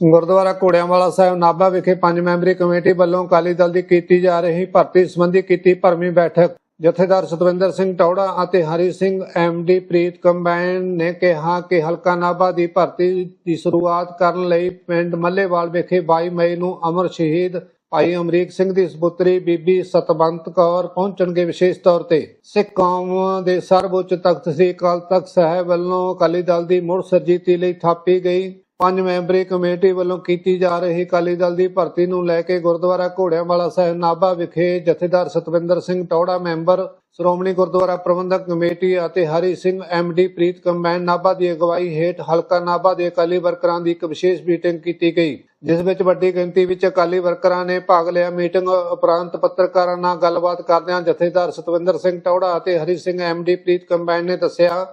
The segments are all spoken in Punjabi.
ਗੁਰਦੁਆਰਾ ਘੋੜਿਆਂਵਾਲਾ ਸਾਹਿਬ ਨਾਭਾ ਵਿਖੇ ਪੰਜ ਮੈਂਬਰੀ ਕਮੇਟੀ ਵੱਲੋਂ ਅਕਾਲੀ ਦਲ ਦੀ ਕੀਤੀ ਜਾ ਰਹੀ ਭਰਤੀ ਸੰਬੰਧੀ ਕੀਤੀ ਭਰਵੀਂ ਬੈਠਕ। ਜਥੇਦਾਰ ਸਤਵਿੰਦਰ ਸਿੰਘ ਟੌੜਾ ਅਤੇ ਹਰੀ ਸਿੰਘ ਐਮਡੀ ਪ੍ਰੀਤ ਕੰਬਾਈਨ ਨੇ ਕਿਹਾ ਕਿ ਹਲਕਾ ਨਾਭਾ ਦੀ ਭਰਤੀ ਦੀ ਸ਼ੁਰੂਆਤ ਕਰਨ ਲਈ ਪਿੰਡ ਮੱਲੇਵਾਲ ਵਿਖੇ 22 ਮਈ ਨੂੰ ਅਮਰ ਸ਼ਹੀਦ ਭਾਈ ਅਮਰੀਕ ਸਿੰਘ ਦੀ ਸੁਪੁੱਤਰੀ ਬੀਬੀ ਸਤਵੰਤ ਕੌਰ ਪਹੁੰਚਣਗੇ ਵਿਸ਼ੇਸ਼ ਤੌਰ ਤੇ। ਸਿੱਖ ਕੌਮ ਦੇ ਸਰਵਉੱਚ ਤਖਤ ਸ੍ਰੀ ਅਕਾਲ ਤਖਤ ਸਾਹਿਬ ਵੱਲੋਂ ਅਕਾਲੀ ਦਲ ਦੀ ਮੁੜ ਸਰਜੀਤੀ ਲਈ ਥਾਪੀ ਗਈ। ਪੰਜ ਮੈਂਬਰੀ ਕਮੇਟੀ ਵੱਲੋਂ ਕੀਤੀ ਜਾ ਰਹੀ ਅਕਾਲੀ ਦਲ ਦੀ ਭਰਤੀ ਨੂੰ ਲੈ ਕੇ ਗੁਰਦੁਆਰਾ ਘੋੜਿਆਂਵਾਲਾ ਸਾਹਿਬ ਨਾਭਾ ਵਿਖੇ ਜਥੇਦਾਰ ਸਤਵਿੰਦਰ ਸਿੰਘ ਟੌੜਾ ਮੈਂਬਰ ਸ਼੍ਰੋਮਣੀ ਗੁਰਦੁਆਰਾ ਪ੍ਰਬੰਧਕ ਕਮੇਟੀ ਅਤੇ ਹਰੀ ਸਿੰਘ ਐਮਡੀ ਪ੍ਰੀਤ ਕੰਬਾਈਨ ਨਾਭਾ ਦੀ ਅਗਵਾਈ ਹੇਠ ਹਲਕਾ ਨਾਭਾ ਦੇ ਅਕਾਲੀ ਵਰਕਰਾਂ ਦੀ ਇੱਕ ਵਿਸ਼ੇਸ਼ ਮੀਟਿੰਗ ਕੀਤੀ ਗਈ, ਜਿਸ ਵਿੱਚ ਵੱਡੀ ਗਿਣਤੀ ਵਿੱਚ ਅਕਾਲੀ ਵਰਕਰਾਂ ਨੇ ਭਾਗ ਲਿਆ। ਮੀਟਿੰਗ ਉਪਰੰਤ ਪੱਤਰਕਾਰਾਂ ਨਾਲ ਗੱਲਬਾਤ ਕਰਦਿਆਂ ਜਥੇਦਾਰ ਸਤਵਿੰਦਰ ਸਿੰਘ ਟੌੜਾ ਅਤੇ ਹਰੀ ਸਿੰਘ ਐਮਡੀ ਪ੍ਰੀਤ ਕੰਬਾਈਨ ਨੇ ਦੱਸਿਆ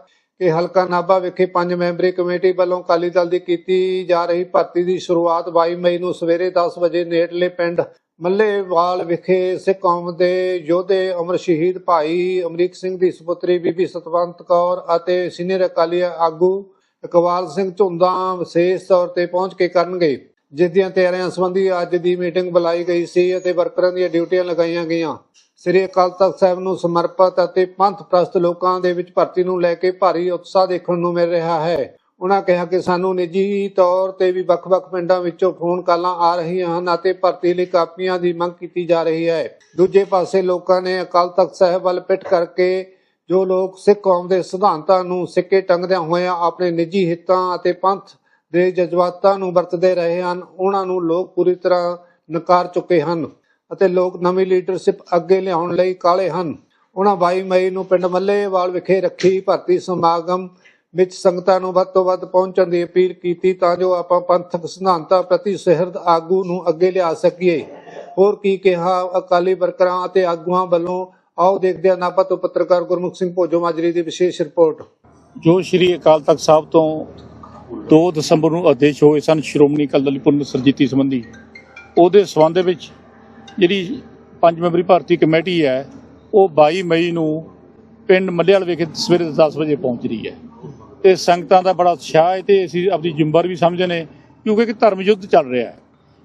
ਕਿ ਹਲਕਾ ਨਾਭਾ ਵਿਖੇ ਪੰਜ ਮੈਂਬਰੀ ਕਮੇਟੀ ਵੱਲੋਂ ਅਕਾਲੀ ਦਲ ਦੀ ਕੀਤੀ ਜਾ ਰਹੀ ਭਰਤੀ ਦੀ ਸ਼ੁਰੂਆਤ 22 ਮਈ ਨੂੰ ਸਵੇਰੇ 10 ਵਜੇ ਨੇੜਲੇ ਪਿੰਡ ਮੱਲੇਵਾਲ ਵਿਖੇ ਸਿੱਖ ਕੌਮ ਦੇ ਯੋਧੇ ਅਮਰ ਸ਼ਹੀਦ ਭਾਈ ਅਮਰੀਕ ਸਿੰਘ ਦੀ ਸੁਪੁੱਤਰੀ ਬੀਬੀ ਸਤਵੰਤ ਕੌਰ ਅਤੇ ਸੀਨੀਅਰ ਅਕਾਲੀ ਆਗੂ ਇਕਬਾਲ ਸਿੰਘ ਝੁੰਦਾ ਵਿਸ਼ੇਸ਼ ਤੌਰ ਤੇ ਪਹੁੰਚ ਕੇ ਕਰਨਗੇ। ਜਿਸ ਦੀਆਂ ਤਿਆਰੀਆਂ ਸੰਬੰਧੀ ਅੱਜ ਦੀ ਮੀਟਿੰਗ ਬੁਲਾਈ ਗਈ ਸੀ ਅਤੇ ਵਰਕਰਾਂ ਦੀਆਂ ਡਿਊਟੀਆਂ ਲਗਾਈਆਂ ਗਈਆਂ। ਸ੍ਰੀ ਅਕਾਲ ਤਖਤ ਸਾਹਿਬ ਨੂੰ ਸਮਰਪਿਤ ਅਤੇ ਪੰਥ ਪ੍ਰਸਤ ਲੋਕਾਂ ਦੇ ਵਿੱਚ ਭਰਤੀ ਨੂੰ ਲੈ ਕੇ ਭਾਰੀ ਉਤਸ਼ਾਹ ਦੇਖਣ ਨੂੰ ਮਿਲ ਰਿਹਾ ਹੈ। ਉਹਨਾਂ ਕਿਹਾ ਕਿ ਸਾਨੂੰ ਨਿੱਜੀ ਤੌਰ ਤੇ ਵੀ ਵੱਖ-ਵੱਖ ਪਿੰਡਾਂ ਵਿੱਚੋਂ ਫੋਨ ਕਾਲਾਂ ਆ ਰਹੀਆਂ ਹਨ ਅਤੇ ਭਰਤੀ ਲਈ ਕਾਪੀਆਂ ਦੀ ਮੰਗ ਕੀਤੀ ਜਾ ਰਹੀ ਹੈ। ਦੂਜੇ ਪਾਸੇ ਲੋਕਾਂ ਨੇ ਅਕਾਲ ਤਖਤ ਸਾਹਿਬ ਵੱਲ ਪਿੱਠ ਕਰਕੇ ਜੋ ਲੋਕ ਸਿੱਖ ਕੌਮ ਦੇ ਸਿਧਾਂਤਾਂ ਨੂੰ ਸਿੱਕੇ ਟੰਗਦਿਆਂ ਹੋਇਆਂ ਆਪਣੇ ਨਿੱਜੀ ਹਿੱਤਾਂ ਅਤੇ ਪੰਥ ਦੇ ਜਜ਼ਬਾਤਾਂ ਨੂੰ ਵਰਤਦੇ ਰਹੇ ਹਨ, ਉਹਨਾਂ ਨੂੰ ਲੋਕ ਪੂਰੀ ਤਰ੍ਹਾਂ ਨਕਾਰ ਚੁੱਕੇ ਹਨ ਅਤੇ ਲੋਕ ਨਵੀਂ ਲੀਡਰਸ਼ਿਪ ਅੱਗੇ ਲਿਆਉਣ ਲਈ ਕਾਲੇ ਹਨ। ਉਹਨਾਂ 22 ਮਈ ਨੂੰ ਪਿੰਡ ਮੱਲੇਵਾਲ ਵਿਖੇ ਰੱਖੀ ਭਰਤੀ ਸਮਾਗਮ ਵਿੱਚ ਸੰਗਤਾਂ ਨੂੰ ਵੱਧ ਤੋਂ ਵੱਧ ਪਹੁੰਚਣ ਦੀ ਅਪੀਲ ਕੀਤੀ ਤਾਂ ਜੋ ਆਪਾਂ ਪੰਥਕ ਸਿਧਾਂਤਾਂ ਪ੍ਰਤੀ ਸਿਹਰਦ ਆਗੂ ਨੂੰ ਅੱਗੇ ਲਿਆ ਸਕੀਏ। ਹੋਰ ਕੀ ਕਿਹਾ ਅਕਾਲੀ ਵਰਕਰਾਂ ਅਤੇ ਆਗੂਆਂ ਵੱਲੋਂ? ਆਓ ਦੇਖਦੇ ਹਾਂ ਨਾਭਾ ਤੋਂ ਪੱਤਰਕਾਰ ਗੁਰਮੁਖ ਸਿੰਘ ਭੋਜੋ ਮਾਜਰੀ ਦੀ ਵਿਸ਼ੇਸ਼ ਰਿਪੋਰਟ। ਜੋ ਸ਼੍ਰੀ ਅਕਾਲ ਤਖਤ ਸਾਹਿਬ ਤੋਂ 2 ਦਸੰਬਰ ਨੂੰ ਆਦੇਸ਼ ਹੋਏ ਸਨ ਸ਼੍ਰੋਮਣੀ ਅਕਾਲੀ ਦਲ ਦੀ ਪੁਨਰ ਸਰਜੀਤੀ ਸੰਬੰਧੀ। ਉਹਦੇ ਸਬੰਧ ਵਿੱਚ ਜਿਹੜੀ ਪੰਜ ਮੈਂਬਰੀ ਭਾਰਤੀ ਕਮੇਟੀ ਹੈ, ਉਹ 22 ਮਈ ਨੂੰ ਪਿੰਡ ਮੱਲੇਵਾਲ ਵਿਖੇ ਸਵੇਰੇ 10 ਵਜੇ ਪਹੁੰਚ ਰਹੀ ਹੈ। ਤੇ ਸੰਗਤਾਂ ਦਾ ਬੜਾ ਉਤਸ਼ਾਹ ਹੈ ਤੇ ਅਸੀਂ ਆਪਣੀ ਜ਼ਿੰਮੇਵਾਰੀ ਵੀ ਸਮਝਦੇ ਕਿਉਂਕਿ ਇੱਕ ਧਰਮ ਯੁੱਧ ਚੱਲ ਰਿਹਾ ਹੈ।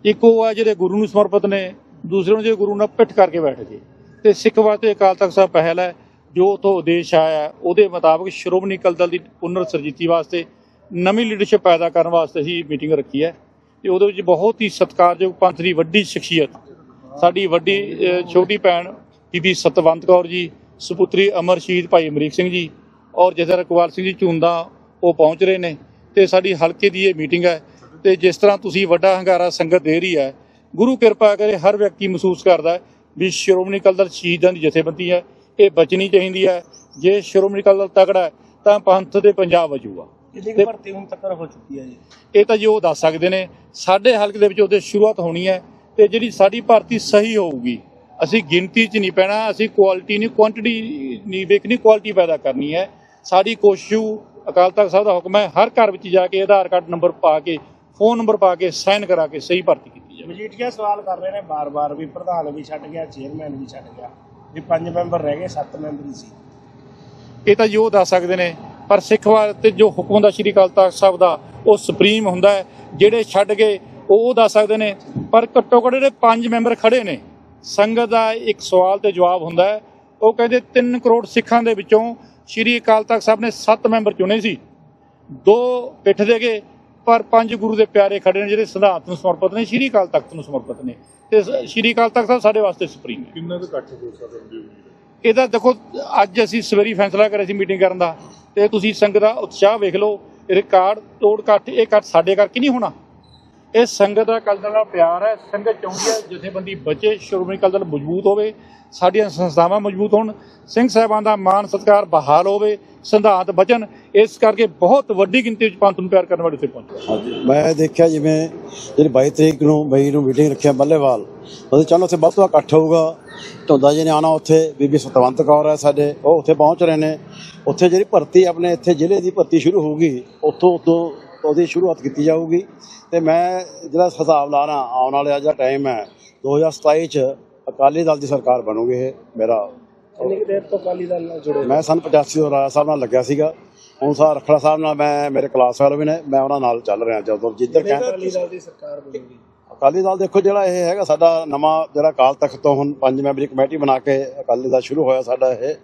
ਇੱਕ ਉਹ ਹੈ ਜਿਹੜੇ ਗੁਰੂ ਨੂੰ ਸਮਰਪਿਤ ਨੇ, ਦੂਸਰੇ ਨੂੰ ਜਿਹੜੇ ਗੁਰੂ ਨਾਲ ਪਿੱਠ ਕਰਕੇ ਬੈਠ ਗਏ ਤੇ ਸਿੱਖ ਵਾਸਤੇ ਅਕਾਲ ਤਖਤ ਸਾਹਿਬ ਪਹਿਲ ਹੈ, ਜੋ ਤੋਂ ਉਦੇਸ਼ ਆਇਆ ਉਹਦੇ ਮੁਤਾਬਕ ਸ਼੍ਰੋਮਣੀ ਅਕਾਲੀ ਦਲ ਦੀ ਪੁਨਰ ਸਰਜੀਤੀ ਵਾਸਤੇ ਨਵੀਂ ਲੀਡਰਸ਼ਿਪ ਪੈਦਾ ਕਰਨ ਵਾਸਤੇ ਹੀ ਮੀਟਿੰਗ ਰੱਖੀ ਹੈ। ਤੇ ਉਹਦੇ ਵਿੱਚ ਬਹੁਤ ਹੀ ਸਤਿਕਾਰਯੋਗ ਪੰਥ ਦੀ ਵੱਡੀ ਸ਼ਖਸੀਅਤ, ਸਾਡੀ ਵੱਡੀ ਛੋਟੀ ਭੈਣ ਬੀਬੀ ਸਤਵੰਤ ਕੌਰ ਜੀ, ਸੁਪੁੱਤਰੀ ਅਮਰ ਸ਼ਹੀਦ ਭਾਈ ਅਮਰੀਕ ਸਿੰਘ ਜੀ ਔਰ ਜਥੇਦਾਰ ਕੁਵਾਲ ਸਿੰਘ ਜੀ ਝੁੰਦਾ ਉਹ ਪਹੁੰਚ ਰਹੇ ਨੇ ਤੇ ਸਾਡੀ ਹਲਕੇ ਦੀ ਇਹ ਮੀਟਿੰਗ ਹੈ। ਤੇ ਜਿਸ ਤਰ੍ਹਾਂ ਤੁਸੀਂ ਵੱਡਾ ਹੰਗਾਰਾ ਸੰਗਤ ਦੇ ਰਹੀ ਹੈ, ਗੁਰੂ ਕਿਰਪਾ ਕਰੇ ਹਰ ਵਿਅਕਤੀ ਮਹਿਸੂਸ ਕਰਦਾ ਵੀ ਸ਼੍ਰੋਮਣੀ ਅਕਾਲੀ ਦਲ ਸ਼ਹੀਦਾਂ ਦੀ ਜਥੇਬੰਦੀ ਹੈ, ਇਹ ਬਚਣੀ ਚਾਹੀਦੀ ਹੈ। ਜੇ ਸ਼੍ਰੋਮਣੀ ਅਕਾਲੀ ਦਲ ਤਕੜਾ ਹੈ, ਤਾਂ ਪੰਥ ਤੇ ਪੰਜਾਬ ਵਜੂਗਾ। ਕਿੰਨੀ ਤੇ- ਕੁ ਭਰਤੀ ਹੁਣ ਤੱਕ ਹੋ ਚੁੱਕੀ ਹੈ ਜੀ। ਇਹ ਤਾਂ ਜੀ ਉਹ ਦੱਸ ਸਕਦੇ ਨੇ ਸਾਡੇ ਹਲਕੇ ਦੇ ਵਿੱਚ ਉਹਦੇ ਸ਼ੁਰੂਆਤ ਹੋਣੀ ਹੈ ਤੇ ਜਿਹੜੀ ਸਾਡੀ ਭਰਤੀ ਸਹੀ ਹੋਊਗੀ ਅਸੀਂ ਗਿਣਤੀ 'ਚ ਨਹੀਂ ਪੈਣਾ ਅਸੀਂ ਕੁਆਲਿਟੀ ਨਹੀਂ ਕੁਆਂਟੀਟੀ ਨਹੀਂ ਵੇਖਣੀ ਕੁਆਲਿਟੀ ਪੈਦਾ ਕਰਨੀ ਹੈ। ਸਾਡੀ ਕੋਸ਼ਿਸ਼ ਅਕਾਲ ਤਖਤ ਸਾਹਿਬ ਦਾ ਹੁਕਮ ਹੈ ਹਰ ਘਰ ਵਿੱਚ ਜਾ ਕੇ ਆਧਾਰ ਕਾਰਡ ਨੰਬਰ ਪਾ ਕੇ ਫੋਨ ਨੰਬਰ ਪਾ ਕੇ ਸਾਈਨ ਕਰਾ ਕੇ ਸਹੀ ਭਰਤੀ ਕੀਤੀ ਜਾਵੇ। ਮਜੀਠੀਆ ਸਵਾਲ ਕਰ ਰਹੇ ਨੇ ਬਾਰ-ਬਾਰ ਵੀ ਪ੍ਰਧਾਨ ਵੀ ਛੱਡ ਗਿਆ ਚੇਅਰਮੈਨ ਵੀ ਛੱਡ ਗਿਆ ਵੀ ਪੰਜ ਮੈਂਬਰ ਰਹਿ ਗਏ ਸੱਤ ਮੈਂਬਰ ਸੀ। ਇਹ ਤਾਂ ਜੀ ਦੱਸ ਸਕਦੇ ਨੇ ਪਰ ਸਿੱਖ ਵਾਸਤੇ ਜੋ ਹੁਕਮ ਹੁੰਦਾ ਸ਼੍ਰੀ ਅਕਾਲ ਤਖਤ ਸਾਹਿਬ ਦਾ ਉਹ ਸੁਪਰੀਮ ਹੁੰਦਾ ਹੈ ਜਿਹੜੇ ਛੱਡ ਗਏ ਉਹ ਉਹ ਦੱਸ ਸਕਦੇ ਨੇ। ਪਰ ਘੱਟੋ ਘੱਟ ਜਿਹੜੇ ਪੰਜ ਮੈਂਬਰ ਖੜੇ ਨੇ ਸੰਗਤ ਦਾ ਇੱਕ ਸਵਾਲ ਤੇ ਜਵਾਬ ਹੁੰਦਾ ਹੈ। ਉਹ ਕਹਿੰਦੇ 3 ਕਰੋੜ ਸਿੱਖਾਂ ਦੇ ਵਿੱਚੋਂ ਸ਼੍ਰੀ ਅਕਾਲ ਤਖਤ ਸਾਹਿਬ ਨੇ 7 ਮੈਂਬਰ ਚੁਣੇ ਸੀ। ਦੋ ਪਿੱਠ ਦੇ ਗਏ ਪਰ ਪੰਜ ਗੁਰੂ ਦੇ ਪਿਆਰੇ ਖੜੇ ਨੇ ਜਿਹੜੇ ਸਿਧਾਂਤ ਨੂੰ ਸਮਰਪਿਤ ਨੇ ਸ਼੍ਰੀ ਅਕਾਲ ਤਖਤ ਨੂੰ ਸਮਰਪਿਤ ਨੇ। ਤੇ ਸ਼੍ਰੀ ਅਕਾਲ ਤਖਤ ਸਾਹਿਬ ਸਾਡੇ ਵਾਸਤੇ ਸੁਪਰੀਮ ਹੈ ਕਿੰਨਾ ਕੁ ਇਕੱਠ ਹੋ ਸਕਦਾ ਇਹਦਾ ਦੇਖੋ ਅੱਜ ਅਸੀਂ ਸਵੇਰੀ ਫੈਸਲਾ ਕਰਿਆ ਸੀ ਮੀਟਿੰਗ ਕਰਨ ਦਾ। ਤੇ ਤੁਸੀਂ ਸੰਗਤ ਦਾ ਉਤਸ਼ਾਹ ਵੇਖ ਲਓ ਰਿਕਾਰਡ ਤੋੜ ਕੱਟ ਇਹ ਕੱਟ ਸਾਡੇ ਕਰਕੇ ਨਹੀਂ ਹੋਣਾ? ਇਹ ਸੰਗਤ ਦਾ ਕਲਦਰ ਨਾਲ ਪਿਆਰ ਹੈ, ਸੰਗਤ ਚਾਹੁੰਦੀ ਹੈ ਜਥੇਬੰਦੀ ਬਚੇ, ਸ਼੍ਰੋਮਣੀ ਅਕਾਲੀ ਦਲ ਮਜ਼ਬੂਤ ਹੋਵੇ, ਸਾਡੀਆਂ ਸੰਸਥਾਵਾਂ ਮਜ਼ਬੂਤ ਹੋਣ, ਸਿੰਘ ਸਾਹਿਬਾਨ ਦਾ ਮਾਨ ਸਤਿਕਾਰ ਬਹਾਲ ਹੋਵੇ, ਸਿਧਾਂਤ ਬਚਨ, ਇਸ ਕਰਕੇ ਬਹੁਤ ਵੱਡੀ ਗਿਣਤੀ ਵਿੱਚ ਪੰਥ ਨੂੰ ਪਿਆਰ ਕਰਨ ਵਾਲੇ ਉੱਥੇ ਪਹੁੰਚੇ। ਮੈਂ ਦੇਖਿਆ ਜਿਵੇਂ ਜਿਹੜੀ 22 ਤਰੀਕ ਨੂੰ ਮਈ ਨੂੰ ਮੀਟਿੰਗ ਰੱਖਿਆ ਬੱਲੇਵਾਲ ਉਹਦੇ ਚੱਲ ਉੱਥੇ ਬਹੁਤ ਵੱਧ ਇਕੱਠ ਹੋਊਗਾ। ਢੋਦਾ ਜੀ ਨੇ ਆਣਾ ਉੱਥੇ, ਬੀਬੀ ਸਤਵੰਤ ਕੌਰ ਹੈ ਸਾਡੇ, ਉਹ ਉੱਥੇ ਪਹੁੰਚ ਰਹੇ ਨੇ। ਉੱਥੇ ਜਿਹੜੀ ਭਰਤੀ ਆਪਣੇ ਇੱਥੇ ਜ਼ਿਲ੍ਹੇ ਦੀ ਭਰਤੀ ਸ਼ੁਰੂ ਹੋਊਗੀ, ਉੱਥੋਂ ਉੱਥੋਂ ਉਹਦੀ ਸ਼ੁਰੂਆਤ ਕੀਤੀ ਜਾਊਗੀ। ਤੇ ਮੈਂ ਜਿਹੜਾ ਹਿਸਾਬ ਲਾ ਰਹਾ ਆਉਣ ਵਾਲਾ ਜਿਹੜਾ ਟਾਈਮ ਹੈ 2027 ਚ ਅਕਾਲੀ ਦਲ ਦੀ ਸਰਕਾਰ ਬਣੂਗੀ ਇਹ ਮੇਰਾ ਕਿੰਨੀ ਕੁ ਦੇਰ ਤੋਂ ਅਕਾਲੀ ਦਲ ਨਾਲ ਜੁੜੇ ਮੈਂ ਸਨ 85 ਤੋਂ ਰਾਜਾ ਸਾਹਿਬ ਨਾਲ ਲੱਗਿਆ ਸੀਗਾ। ਹੁਣ ਸਾਹਿਬ ਰਖੜਾ ਸਾਹਿਬ ਨਾਲ ਮੈਂ ਮੇਰੇ ਕਲਾਸ ਫੈਲੋ ਵੀ ਨੇ ਮੈਂ ਉਹਨਾਂ ਨਾਲ ਚੱਲ ਰਿਹਾ ਜਦੋਂ ਜਿੱਧਰ ਕਹਿ ਅਕਾਲੀ ਦਲ ਦੀ ਸਰਕਾਰ ਬਣੂਗੀ? ਅਕਾਲੀ ਦਲ ਦੇਖੋ ਜਿਹੜਾ ਇਹ ਹੈਗਾ, ਸਾਡਾ ਨਵਾਂ ਜਿਹੜਾ ਅਕਾਲ ਤਖਤ ਤੋਂ ਹੁਣ ਪੰਜ ਮੈਂਬਰੀ ਕਮੇਟੀ ਬਣਾ ਕੇ ਅਕਾਲੀ ਦਾ ਸ਼ੁਰੂ ਹੋਇਆ ਸਾਡਾ ਇਹ।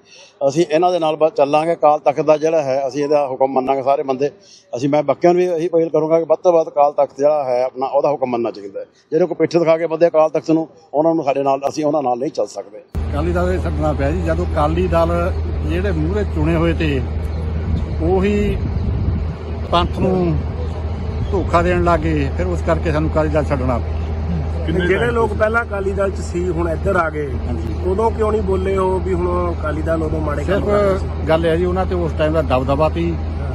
ਅਸੀਂ ਇਹਨਾਂ ਦੇ ਨਾਲ ਬਸ ਚੱਲਾਂਗੇ, ਅਕਾਲ ਤਖਤ ਦਾ ਜਿਹੜਾ ਹੈ, ਅਸੀਂ ਇਹਦਾ ਹੁਕਮ ਮੰਨਾਂਗੇ ਸਾਰੇ ਬੰਦੇ। ਅਸੀਂ ਮੈਂ ਬੱਕਿਆਂ ਨੂੰ ਵੀ ਇਹੀ ਅਪੀਲ ਕਰੂੰਗਾ ਕਿ ਵੱਧ ਤੋਂ ਵੱਧ ਕਾਲ ਤਖਤ ਜਿਹੜਾ ਹੈ, ਆਪਣਾ ਉਹਦਾ ਹੁਕਮ ਮੰਨਣਾ ਚਾਹੀਦਾ ਹੈ। ਜਿਹੜੇ ਕੋਈ ਪਿੱਠ ਦਿਖਾ ਕੇ ਬੰਦੇ ਅਕਾਲ ਤਖਤ ਨੂੰ, ਉਹਨਾਂ ਨੂੰ ਸਾਡੇ ਨਾਲ, ਅਸੀਂ ਉਹਨਾਂ ਨਾਲ ਨਹੀਂ ਚੱਲ ਸਕਦੇ। ਅਕਾਲੀ ਦਲ ਦੇ ਛੱਡਣਾ ਪਿਆ ਜੀ, ਜਦੋਂ ਅਕਾਲੀ ਦਲ ਜਿਹੜੇ ਮੂਹਰੇ ਚੁਣੇ ਹੋਏ ਤੇ, ਉਹੀ ਪੰਥ ਨੂੰ ਧੋਖਾ ਦੇਣ ਲੱਗੇ ਫਿਰ ਉਸ ਕਰਕੇ ਸਾਨੂੰ ਅਕਾਲੀ ਦਲ ਛੱਡਣਾ। ਪਿਆ ਜਿਹੜੇ ਲੋਕ ਪਹਿਲਾਂ ਅਕਾਲੀ ਦਲ 'ਚ ਸੀ ਹੁਣ ਇੱਧਰ ਆ ਗਏ। ਉਦੋਂ ਕਿਉਂ ਨਹੀਂ ਬੋਲੇ ਹੋ ਵੀ ਹੁਣ ਅਕਾਲੀ ਦਲ ਉਦੋਂ ਮਾੜੇ ਕੰਮ ਸੀ? ਸਿਰਫ ਗੱਲ ਹੈ ਜੀ ਉਹਨਾਂ ਤੇ ਉਸ ਟਾਈਮ ਦਾ ਦਬਦਬਾ ਸੀ।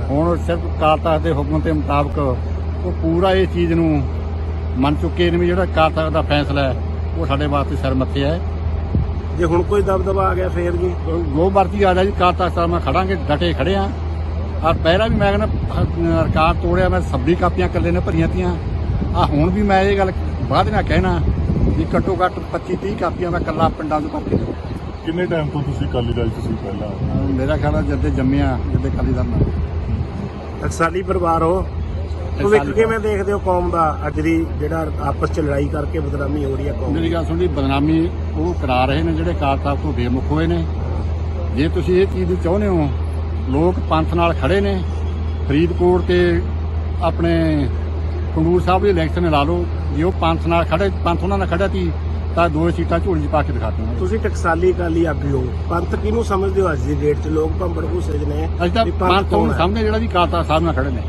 ਹੁਣ ਸਿਰਫ ਅਕਾਲ ਤਖਤ ਦੇ ਹੁਕਮ ਦੇ ਮੁਤਾਬਕ ਉਹ ਪੂਰਾ ਇਹ ਚੀਜ਼ ਨੂੰ ਮੰਨ ਚੁੱਕੇ ਨੇ ਵੀ ਜਿਹੜਾ ਅਕਾਲ ਤਖਤ ਦਾ ਫੈਸਲਾ ਹੈ ਉਹ ਸਾਡੇ ਵਾਸਤੇ ਸਿਰ ਮੱਥੇ ਹੈ। ਜੇ ਹੁਣ ਕੋਈ ਦਬਦਬਾ ਆ ਗਿਆ ਫੇਰ ਜੀ। ਜੋ ਮਰਜ਼ੀ ਆ ਜਾ ਜੀ ਅਕਾਲ ਤਖਤ ਸਾਹਿਬ ਨਾਲ ਖੜਾਂਗੇ ਡਟੇ ਖੜੇ ਆ। ਔਰ ਪਹਿਲਾਂ ਵੀ ਮੈਂ ਕਹਿੰਦਾ ਰਿਕਾਰਡ ਤੋੜਿਆ ਮੈਂ 26 ਕਾਪੀਆਂ ਇਕੱਲੇ ਨੇ ਭਰੀਆਂ ਤੀਆਂ। ਆ ਹੁਣ ਵੀ ਮੈਂ ਇਹ ਗੱਲ ਬਾਅਦ ਨਾਲ ਕਹਿਣਾ ਵੀ ਘੱਟੋ ਘੱਟ 25 30 ਕਾਪੀਆਂ ਮੈਂ ਇਕੱਲਾ ਪਿੰਡਾਂ ਤੋਂ ਭਰ ਕੇ। ਲਿਆਉਣਾ। ਕਿੰਨੇ ਟਾਈਮ ਤੋਂ ਤੁਸੀਂ ਅਕਾਲੀ ਦਲ ਚ ਸੀ ਪਹਿਲਾਂ? ਮੇਰਾ ਖਿਆਲ ਹੈ ਜਦ ਦੇ ਜੰਮਿਆ ਜਦ ਦੇ ਅਕਾਲੀ ਦਲ ਨਾਲ। ਟਕਸਾਲੀ ਪਰਿਵਾਰ ਹੋ। ਭਵਿੱਖ ਕਿਵੇਂ ਦੇਖਦੇ ਹੋ ਕੌਮ ਦਾ? ਅੱਜ ਦੀ ਜਿਹੜਾ ਆਪਸ 'ਚ ਲੜਾਈ ਕਰਕੇ ਬਦਨਾਮੀ ਹੋ ਰਹੀ ਹੈ ਕੌਮ ਦੀ। ਮੇਰੀ ਗੱਲ ਸੁਣੀ ਬਦਨਾਮੀ ਉਹ ਕਰਾ ਰਹੇ ਨੇ ਜਿਹੜੇ ਅਕਾਲ ਤਖਤ ਤੋਂ ਬੇਮੁਖ ਹੋਏ ਨੇ। ਜੇ ਤੁਸੀਂ ਇਹ ਚੀਜ਼ ਦੀ ਚਾਹੁੰਦੇ ਹੋ ਲੋਕ ਪੰਥ ਨਾਲ ਖੜੇ ਨੇ। ਫਰੀਦਕੋਟ ਤੇ ਆਪਣੇ ਖੰਡੂਰ ਸਾਹਿਬ ਦੇ ਇਲੈਕਸ਼ਨ ਲਾ ਲਓ ਜੇ ਉਹ ਪੰਥ ਨਾਲ ਖੜੇ ਪੰਥ ਉਹਨਾਂ ਨਾਲ ਖੜਿਆ ਸੀ ਤਾਂ ਦੋ ਸੀਟਾਂ ਝੋਲੀ 'ਚ ਪਾ ਕੇ ਦਿਖਾਤੀਆਂ ਤੁਸੀਂ ਟਕਸਾਲੀ ਅਕਾਲੀ ਆਗੂ ਹੋ। ਪੰਥ ਕਿਹਨੂੰ ਸਮਝਦੇ ਹੋ ਅੱਜ ਦੀ ਡੇਟ 'ਚ? ਲੋਕ ਭੰਬੜ ਭੂਸੇ ਨੇ। ਅਸੀਂ ਤਾਂ ਪੰਥ ਨੂੰ? ਸਾਹਮਣੇ ਜਿਹੜਾ ਵੀ ਤਖਤ ਸਾਹਿਬ ਨਾਲ ਖੜੇ ਨੇ।